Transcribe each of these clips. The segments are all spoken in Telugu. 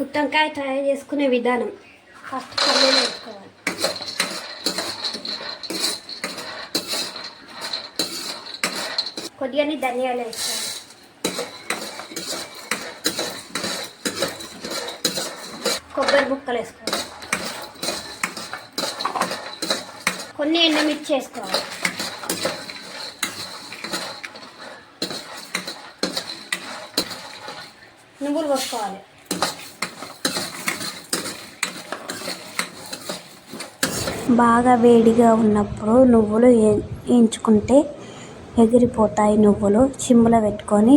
గుత్తంకాయ తయారు చేసుకునే విధానం. ఫస్ట్ పల్లీలు వేసుకోవాలి కొద్దిగానే ధనియాలు వేసుకోవాలి. కొబ్బరి ముక్కలు వేసుకోవాలి. కొన్ని ఎండమిర్చి వేసుకోవాలి. నువ్వులు పోసుకోవాలి. బాగా వేడిగా ఉన్నప్పుడు నువ్వులు వేయించుకుంటే ఎగిరిపోతాయి నువ్వులు. చిమ్ములో పెట్టుకొని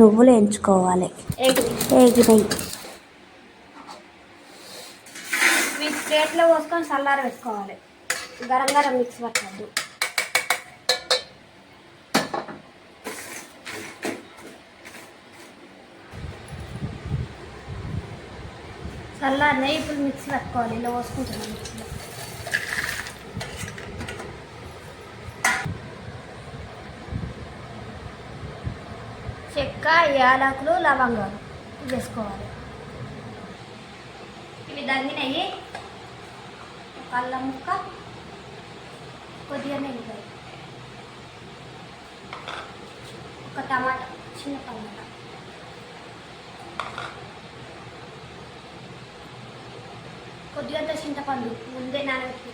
నువ్వులు వేయించుకోవాలి ఎగిరి ప్లేట్లో పోసుకొని చల్లార పెట్టుకోవాలి. గరం గరం మిక్స్ పట్టద్దు. చల్లారినాయి ఇప్పుడు మిక్సీ పట్టుకోవాలి. ఇలా పోసుకుంటున్నాం మిక్సీలో. చెక్క యాలకులు లవంగాలు వేసుకోవాలి. ఇవి దగ్గినవి ఒక అల్లం ముక్క కొద్దిగా నెల్లిపాయ ఒక టమాటా చిన్న టమాటా. కొద్దిగా చింతపండు ముందే నానబెట్టి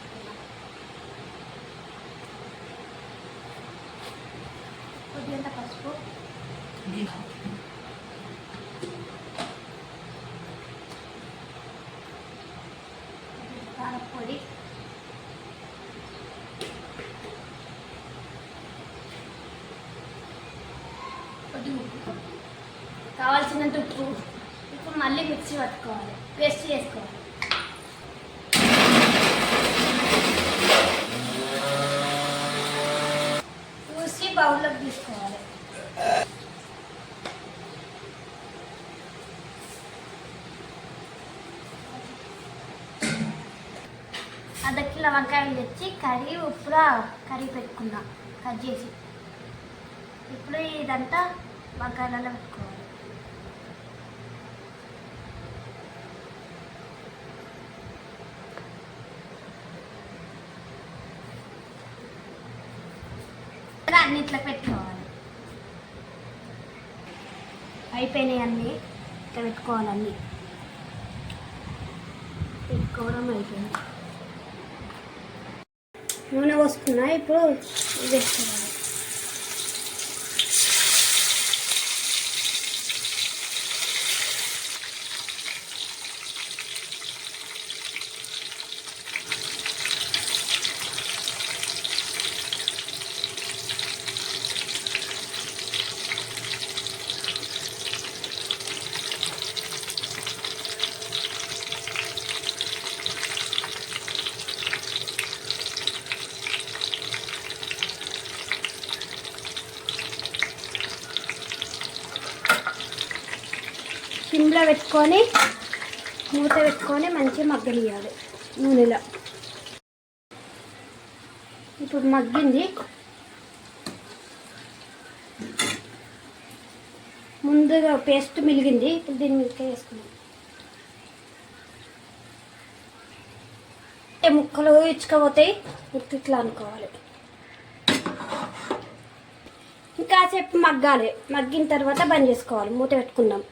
కొద్దిగా పసుపు. కారపొడి కొద్ది ఉప్పు కావాల్సినంత ఉప్పు ఇప్పుడు మళ్ళీ మిక్సీ పట్టుకోవాలి పేస్ట్ చేసుకోవాలి చూసి బౌల్లోకి తీసుకోవాలి అర్ధ వంకాయలు తెచ్చి కర్రీ ఉప్పులో కర్రీ పెట్టుకున్నా. కట్ చేసి. ఇప్పుడు ఇదంతా వంకాయలలో పెట్టుకోవాలి. ఇలా అన్నిట్లో పెట్టుకోవాలి. అయిపోయినాయి అన్నీ. ఇట్లా పెట్టుకోవాలి అన్నీ. పెట్టుకోవడం అయిపోయింది. నూనె పోసుకున్నా ఇప్పుడు ఇది వేసుకోవాలి సిమ్లో పెట్టుకొని మూత పెట్టుకొని మంచిగా మగ్గనియాలి నూనెలో. ఇప్పుడు మగ్గింది. ముందుగా పేస్ట్ మిలిగింది. ఇప్పుడు దీన్ని మిల్క్ వేసుకున్నాం ఏ ముక్కలు ఇచ్చుకపోతాయి ఇట్లా ఇట్లా అనుకోవాలి. ఇంకాసేపు మగ్గాలి. మగ్గిన తర్వాత బంద్ చేసుకోవాలి. మూత పెట్టుకుందాం.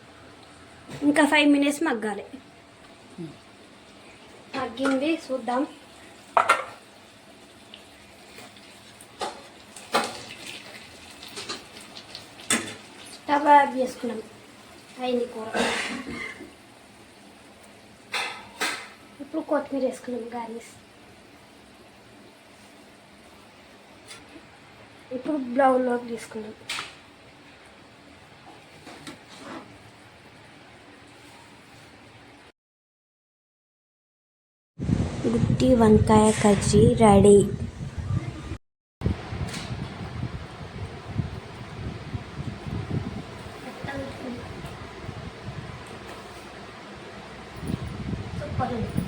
ఇంకా ఫైవ్ మినిట్స్ మగ్గాలి. మగ్గింది చూద్దాం. స్టవ్ ఆఫ్ చేసుకున్నాం. అయింది కూర. ఇప్పుడు కొత్తిమీర వేసుకున్నాం గార్నిష్. ఇప్పుడు బ్లౌన్లోకి తీసుకున్నాం गुट्टी वंकाय कर्री रेडी। तो